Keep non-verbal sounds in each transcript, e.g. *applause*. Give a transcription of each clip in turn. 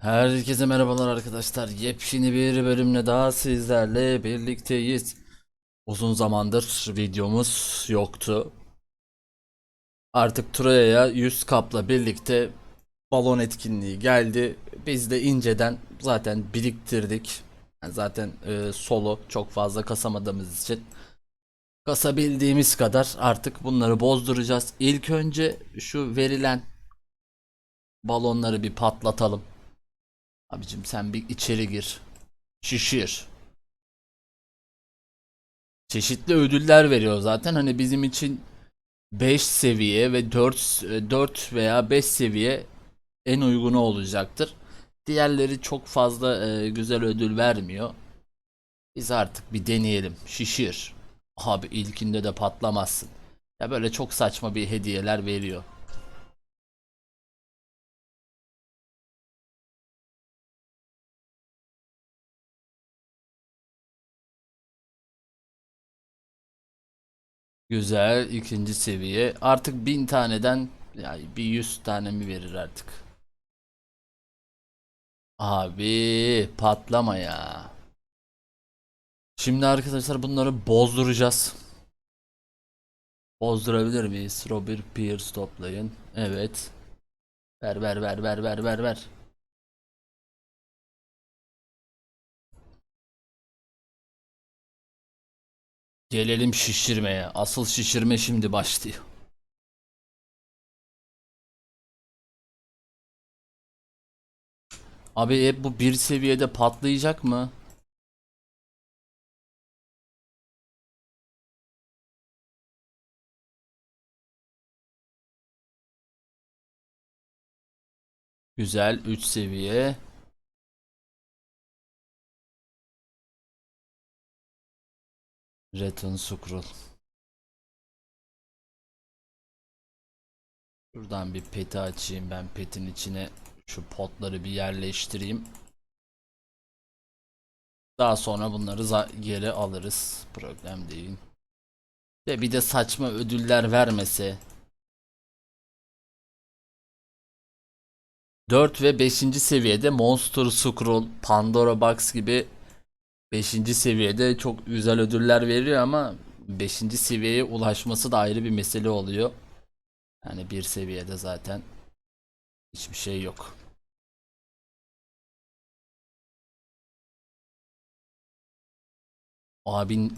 Herkese merhabalar arkadaşlar. Yepyeni bir bölümle daha sizlerle birlikteyiz. Uzun zamandır videomuz yoktu. Artık Troya'ya 100 kapla birlikte balon etkinliği geldi. Biz de inceden zaten biriktirdik. Yani zaten e, solo çok fazla kasamadığımız için kasabildiğimiz kadar artık bunları bozduracağız. İlk önce şu verilen balonları bir patlatalım. Abicim sen bir içeri gir. Şişir. Çeşitli ödüller veriyor zaten. Hani bizim için 5 seviye ve 4 4 veya 5 seviye en uygunu olacaktır. Diğerleri çok fazla e, güzel ödül vermiyor. Biz artık bir deneyelim. Şişir. Abi ilkinde de patlamazsın. Ya böyle çok saçma bir hediyeler veriyor. Güzel ikinci seviye. Artık bin taneden yani bir yüz tane mi verir artık? Abi patlama ya. Şimdi arkadaşlar bunları bozduracağız. Bozdurabilir miyiz? Robert Pierce toplayın. Evet. Ver ver ver ver ver ver ver. Gelelim şişirmeye. Asıl şişirme şimdi başlıyor. Abi hep bu bir seviyede patlayacak mı? Güzel 3 seviye. Return Scroll. Şuradan bir peti açayım ben petin içine şu potları bir yerleştireyim. Daha sonra bunları geri alırız. Problem değil. De bir de saçma ödüller vermese. 4 ve 5. seviyede Monster Scroll, Pandora Box gibi 5. seviyede çok güzel ödüller veriyor ama 5. seviyeye ulaşması da ayrı bir mesele oluyor. Yani bir seviyede zaten hiçbir şey yok. Abin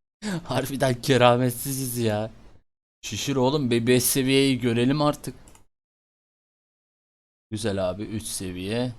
*laughs* harbiden kerametsiziz ya. Şişir oğlum be 5 seviyeyi görelim artık. Güzel abi 3 seviye.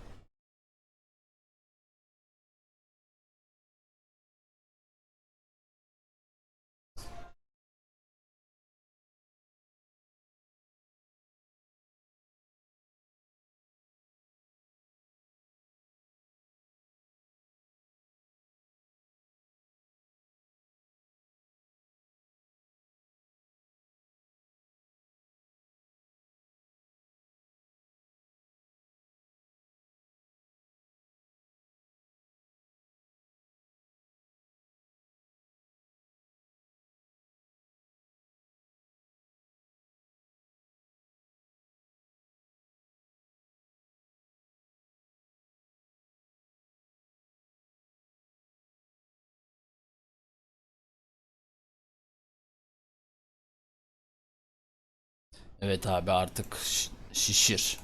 Evet abi artık şi- şişir.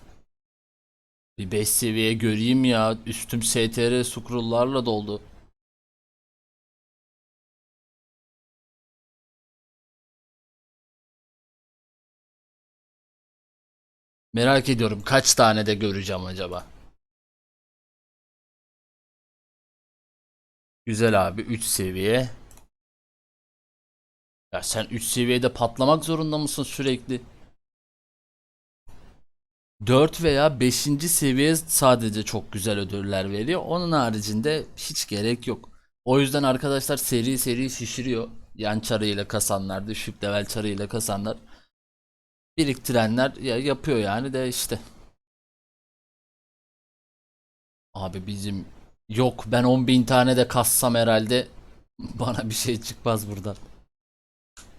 Bir 5 seviye göreyim ya. Üstüm STR scroll'larla doldu. Merak ediyorum kaç tane de göreceğim acaba. Güzel abi 3 seviye. Ya sen 3 seviyede patlamak zorunda mısın sürekli? 4 veya 5. seviye sadece çok güzel ödüller veriyor. Onun haricinde hiç gerek yok. O yüzden arkadaşlar seri seri şişiriyor. Yan çarıyla kasanlar, düşük level çarıyla kasanlar. Biriktirenler ya yapıyor yani de işte. Abi bizim yok ben 10.000 tane de kassam herhalde *laughs* bana bir şey çıkmaz buradan.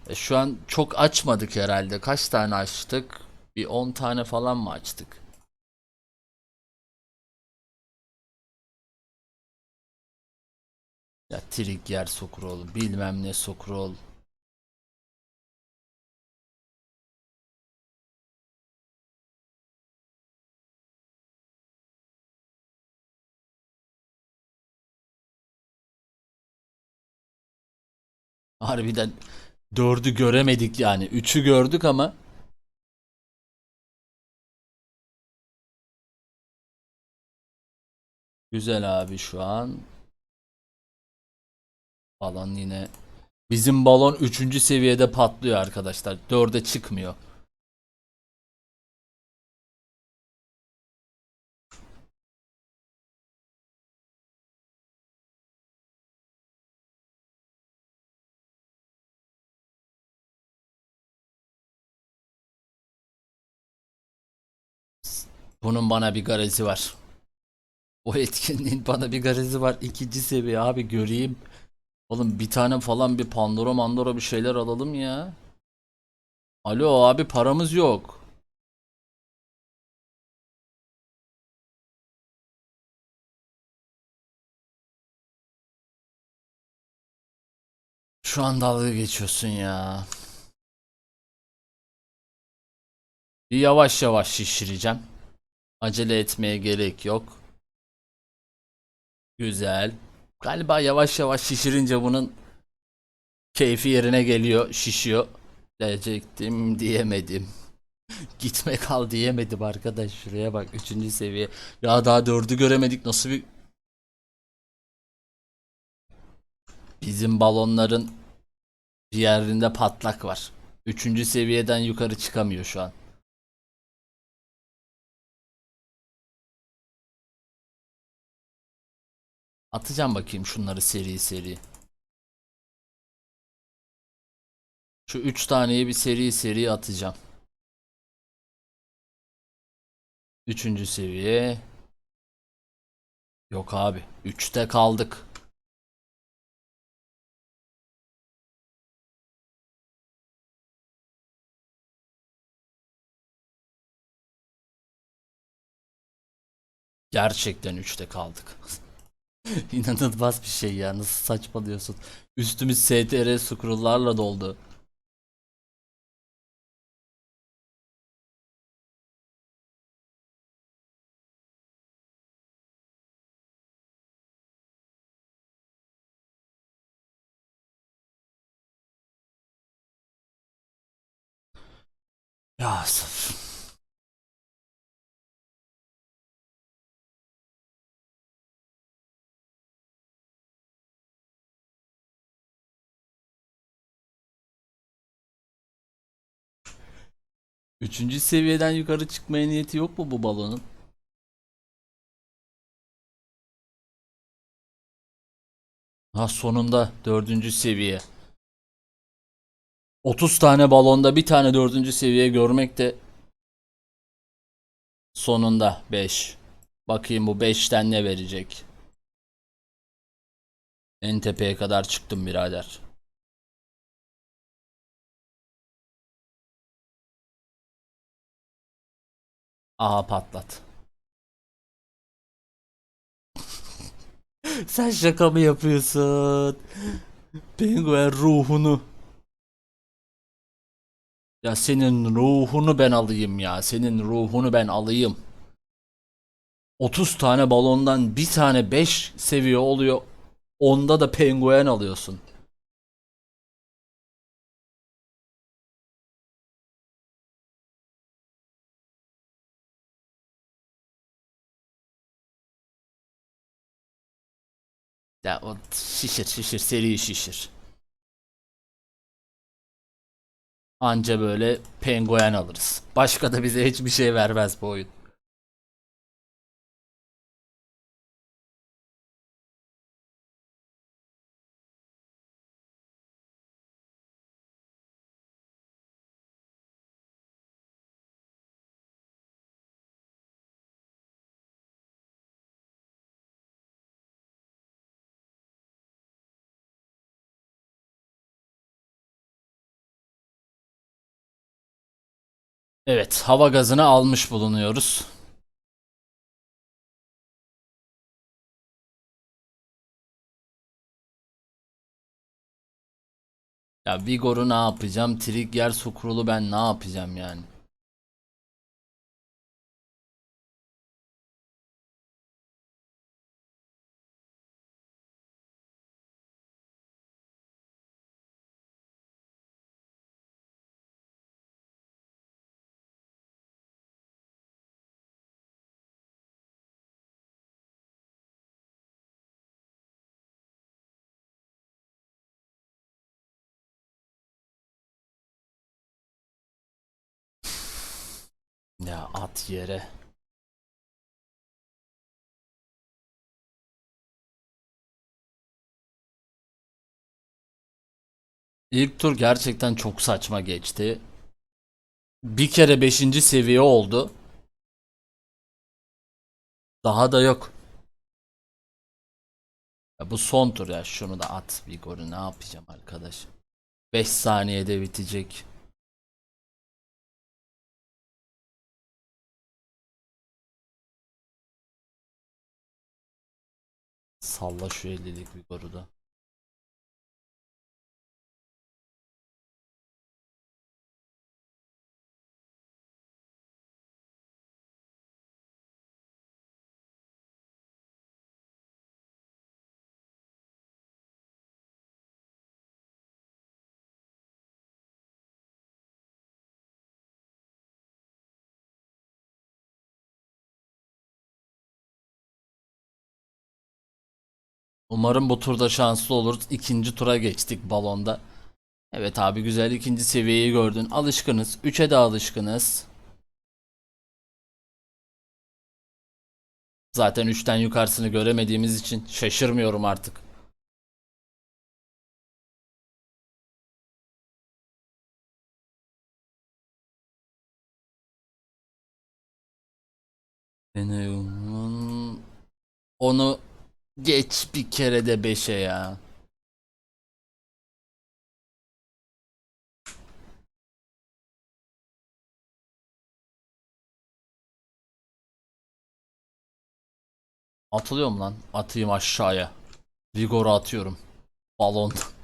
E, şu an çok açmadık herhalde. Kaç tane açtık? Bir 10 tane falan mı açtık? Ya Trigger Sokurol bilmem ne Sokurol. Harbiden dördü göremedik yani. Üçü gördük ama güzel abi şu an. Balon yine bizim balon üçüncü seviyede patlıyor arkadaşlar. Dörde çıkmıyor. Bunun bana bir garezi var. O etkinliğin bana bir garezi var. İkinci seviye abi göreyim. Oğlum bir tane falan bir Pandora Mandora bir şeyler alalım ya. Alo abi paramız yok. Şu an dalga geçiyorsun ya. Bir yavaş yavaş şişireceğim. Acele etmeye gerek yok. Güzel. Galiba yavaş yavaş şişirince bunun keyfi yerine geliyor, şişiyor. Diyecektim diyemedim. *laughs* Gitme kal diyemedim arkadaş. Şuraya bak üçüncü seviye. Ya daha dördü göremedik. Nasıl bir... Bizim balonların bir yerinde patlak var. Üçüncü seviyeden yukarı çıkamıyor şu an. Atacağım bakayım şunları seri seri. Şu üç taneyi bir seri seri atacağım. Üçüncü seviye. Yok abi. Üçte kaldık. Gerçekten üçte kaldık. *laughs* *laughs* İnanılmaz bir şey ya. Nasıl saçmalıyorsun? Üstümüz STR scroll'larla doldu. Ya Üçüncü seviyeden yukarı çıkmaya niyeti yok mu bu balonun? Ha sonunda dördüncü seviye. 30 tane balonda bir tane dördüncü seviye görmek de sonunda 5. Bakayım bu 5'ten ne verecek? En tepeye kadar çıktım birader. Aha patlat. *laughs* Sen şaka mı yapıyorsun? Penguen ruhunu. Ya senin ruhunu ben alayım ya. Senin ruhunu ben alayım. 30 tane balondan bir tane 5 seviye oluyor. Onda da penguen alıyorsun. Ya o şişir şişir seri şişir. Anca böyle penguen alırız. Başka da bize hiçbir şey vermez bu oyun. Evet, hava gazını almış bulunuyoruz. Ya Vigor'u ne yapacağım? Trigger Sukrul'u ben ne yapacağım yani? Ya at yere. İlk tur gerçekten çok saçma geçti. Bir kere 5. seviye oldu. Daha da yok. Ya bu son tur ya şunu da at Vigor'u ne yapacağım arkadaş. 5 saniyede bitecek. Salla şu 50'lik Vigor'u da. Umarım bu turda şanslı oluruz. İkinci tura geçtik balonda. Evet abi güzel ikinci seviyeyi gördün. Alışkınız. 3'e de alışkınız. Zaten 3'ten yukarısını göremediğimiz için şaşırmıyorum artık. Onu geç bir kere de 5'e ya. Atılıyor mu lan? Atayım aşağıya. Vigor'u atıyorum. Balon. *laughs*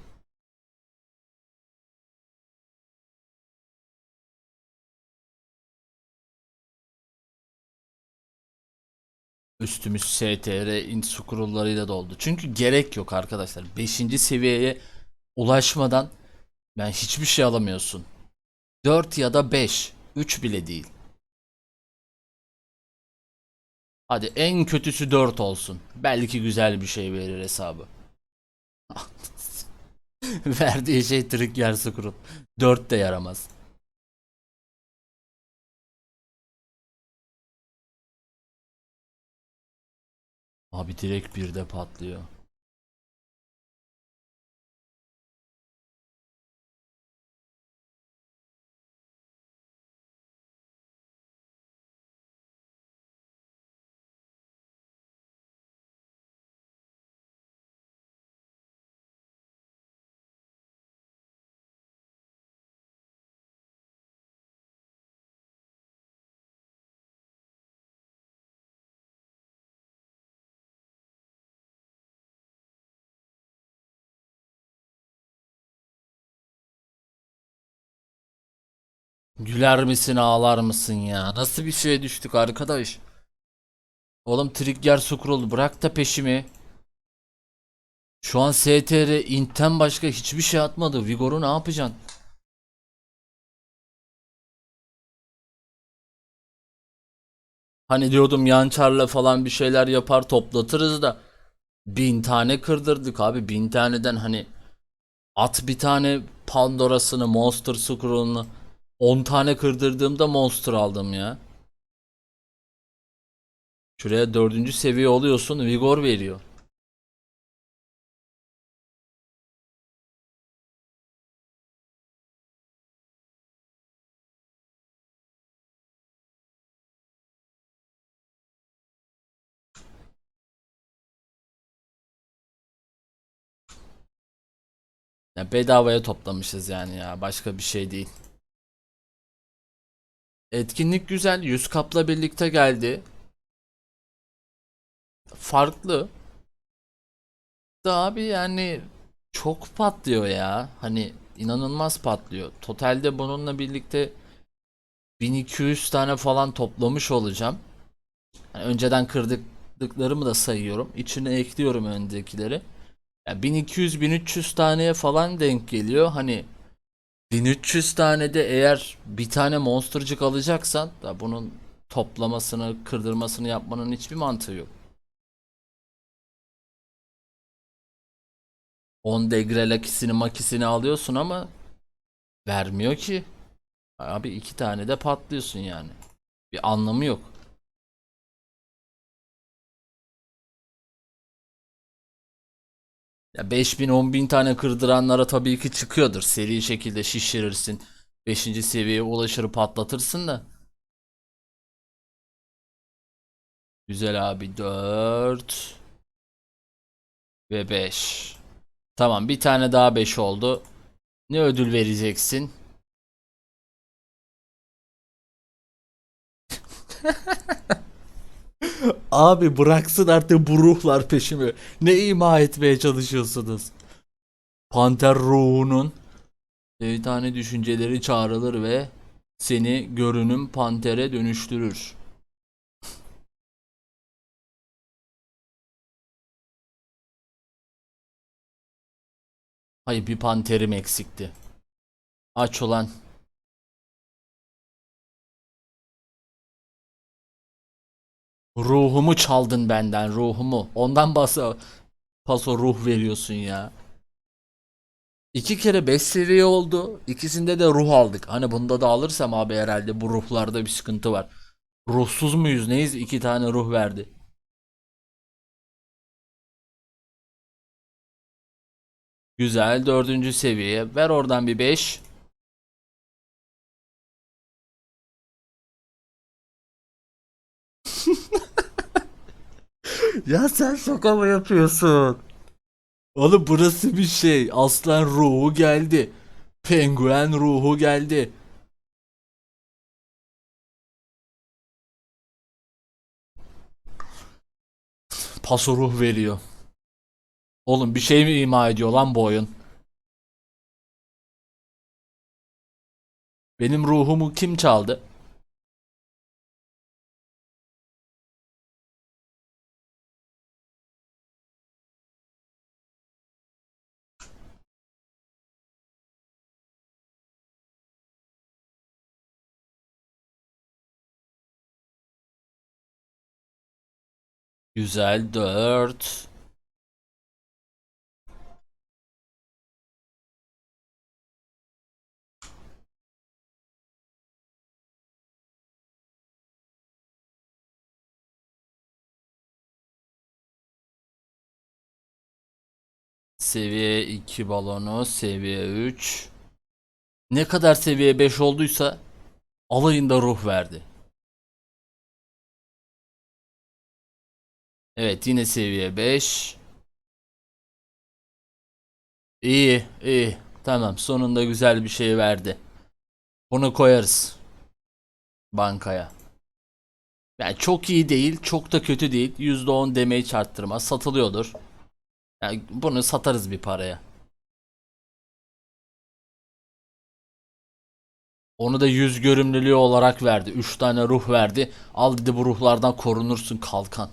Üstümüz STR int scrolllarıyla doldu. Çünkü gerek yok arkadaşlar. 5. seviyeye ulaşmadan ben hiçbir şey alamıyorsun. 4 ya da 5. 3 bile değil. Hadi en kötüsü 4 olsun. Belki güzel bir şey verir hesabı. *laughs* Verdiği şey trick yer scroll. 4 de yaramaz. Abi direkt bir de patlıyor. Güler misin ağlar mısın ya? Nasıl bir şeye düştük arkadaş? Oğlum Trigger Scroll bırak da peşimi. Şu an STR Int'ten başka hiçbir şey atmadı. Vigor'u ne yapacaksın? Hani diyordum Yançar'la falan bir şeyler yapar toplatırız da bin tane kırdırdık abi bin taneden hani at bir tane Pandora'sını Monster Scroll'unu 10 tane kırdırdığımda Monster aldım ya. Şuraya dördüncü seviye oluyorsun Vigor veriyor. Ya bedavaya toplamışız yani ya başka bir şey değil. Etkinlik güzel. 100 kapla birlikte geldi. Farklı. Da abi yani çok patlıyor ya. Hani inanılmaz patlıyor. Totalde bununla birlikte 1200 tane falan toplamış olacağım. Yani önceden kırdıklarımı da sayıyorum. İçine ekliyorum öndekileri. Yani 1200-1300 taneye falan denk geliyor. Hani 1300 tane de eğer bir tane monstercık alacaksan da bunun toplamasını, kırdırmasını yapmanın hiçbir mantığı yok. 10 degrelakisini makisini alıyorsun ama vermiyor ki. Abi iki tane de patlıyorsun yani. Bir anlamı yok. Ya 5000 10000 tane kırdıranlara tabii ki çıkıyordur. Seri şekilde şişirirsin. 5. seviyeye ulaşır patlatırsın da. Güzel abi 4 ve 5. Tamam bir tane daha 5 oldu. Ne ödül vereceksin? *laughs* Abi bıraksın artık bu ruhlar peşimi. Ne ima etmeye çalışıyorsunuz? Panter ruhunun şeytani düşünceleri çağrılır ve seni görünüm pantere dönüştürür. Hayır bir panterim eksikti. Aç ulan. Ruhumu çaldın benden ruhumu. Ondan basa paso ruh veriyorsun ya. İki kere 5 seviye oldu. İkisinde de ruh aldık. Hani bunda da alırsam abi herhalde bu ruhlarda bir sıkıntı var. Ruhsuz muyuz neyiz? İki tane ruh verdi. Güzel dördüncü seviye. Ver oradan bir 5. *laughs* Ya sen şaka mı yapıyorsun? Oğlum burası bir şey. Aslan ruhu geldi. Penguen ruhu geldi. Paso ruh veriyor. Oğlum bir şey mi ima ediyor lan bu oyun? Benim ruhumu kim çaldı? Güzel 4. Seviye 2 balonu, seviye 3. Ne kadar seviye 5 olduysa alayında ruh verdi. Evet yine seviye 5. İyi iyi tamam sonunda güzel bir şey verdi. Bunu koyarız bankaya. Yani çok iyi değil çok da kötü değil. %10 damage arttırma satılıyordur. Yani bunu satarız bir paraya. Onu da yüz görümlülüğü olarak verdi. 3 tane ruh verdi. Al dedi bu ruhlardan korunursun kalkan.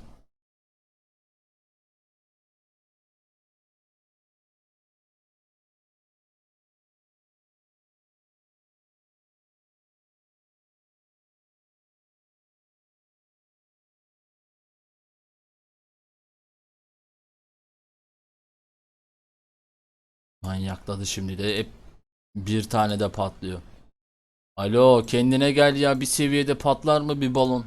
Manyakladı şimdi de hep bir tane de patlıyor. Alo kendine gel ya bir seviyede patlar mı bir balon?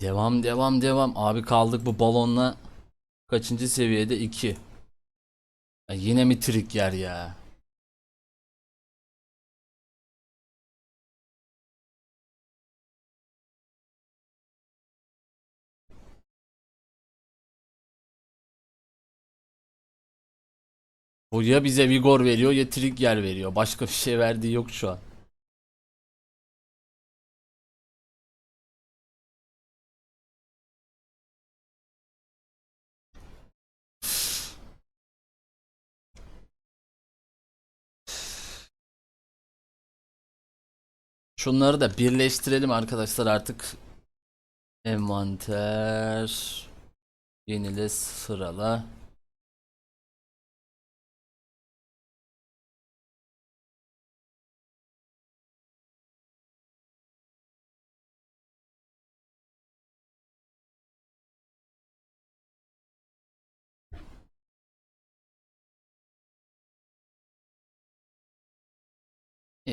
Devam devam devam. Abi kaldık bu balonla. Kaçıncı seviyede? 2. yine mi trik yer ya? Bu ya bize vigor veriyor ya trik yer veriyor. Başka bir şey verdiği yok şu an. Şunları da birleştirelim arkadaşlar artık. Envanter. Yenile sırala.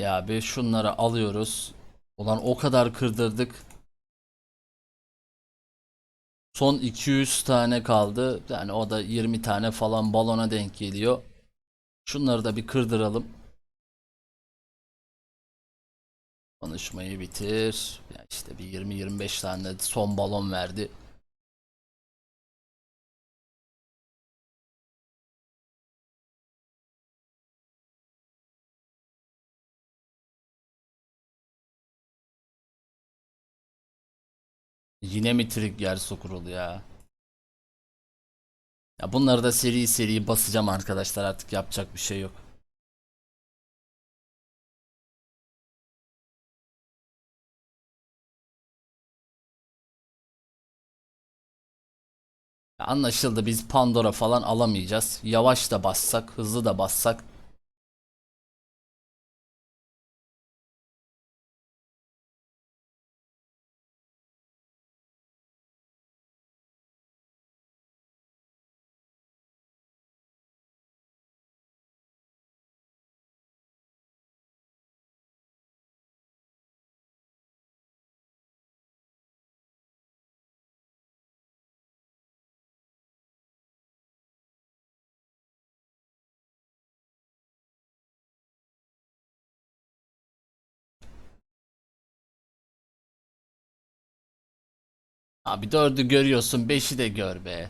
Ya be şunları alıyoruz. Ulan o kadar kırdırdık. Son 200 tane kaldı. Yani o da 20 tane falan balona denk geliyor. Şunları da bir kırdıralım. Konuşmayı bitir. Ya işte bir 20-25 tane son balon verdi. Yine mi trigger sokurul ya? Ya bunları da seri seri basacağım arkadaşlar artık yapacak bir şey yok. Anlaşıldı biz Pandora falan alamayacağız. Yavaş da bassak, hızlı da bassak. Abi dördü görüyorsun, beşi de gör be.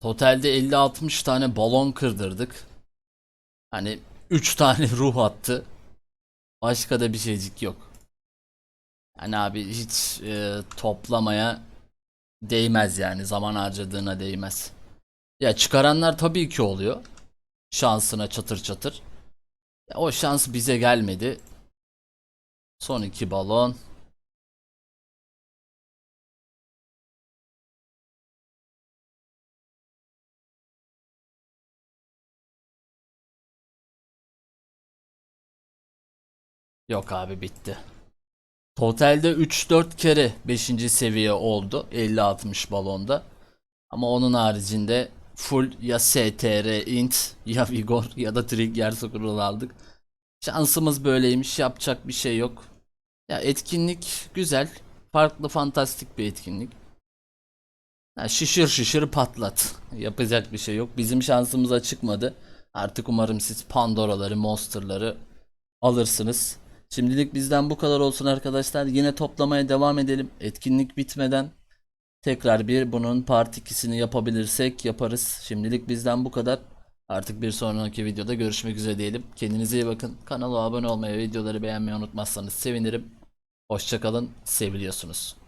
Totalde 50-60 tane balon kırdırdık. Hani 3 *laughs* tane ruh attı. Başka da bir şeycik yok. Yani abi hiç e, toplamaya değmez yani zaman harcadığına değmez. Ya çıkaranlar tabii ki oluyor. Şansına çatır çatır. Ya o şans bize gelmedi. Son iki balon. Yok abi bitti. Totalde 3-4 kere 5. seviye oldu 50-60 balonda. Ama onun haricinde full ya STR, int ya Vigor ya da Trigger Scroll aldık. Şansımız böyleymiş yapacak bir şey yok. Ya etkinlik güzel. Farklı fantastik bir etkinlik. Ya şişir şişir patlat. Yapacak bir şey yok. Bizim şansımıza çıkmadı. Artık umarım siz Pandora'ları, Monster'ları alırsınız. Şimdilik bizden bu kadar olsun arkadaşlar. Yine toplamaya devam edelim. Etkinlik bitmeden tekrar bir bunun part 2'sini yapabilirsek yaparız. Şimdilik bizden bu kadar. Artık bir sonraki videoda görüşmek üzere diyelim. Kendinize iyi bakın. Kanala abone olmayı, videoları beğenmeyi unutmazsanız sevinirim. Hoşçakalın. Seviliyorsunuz.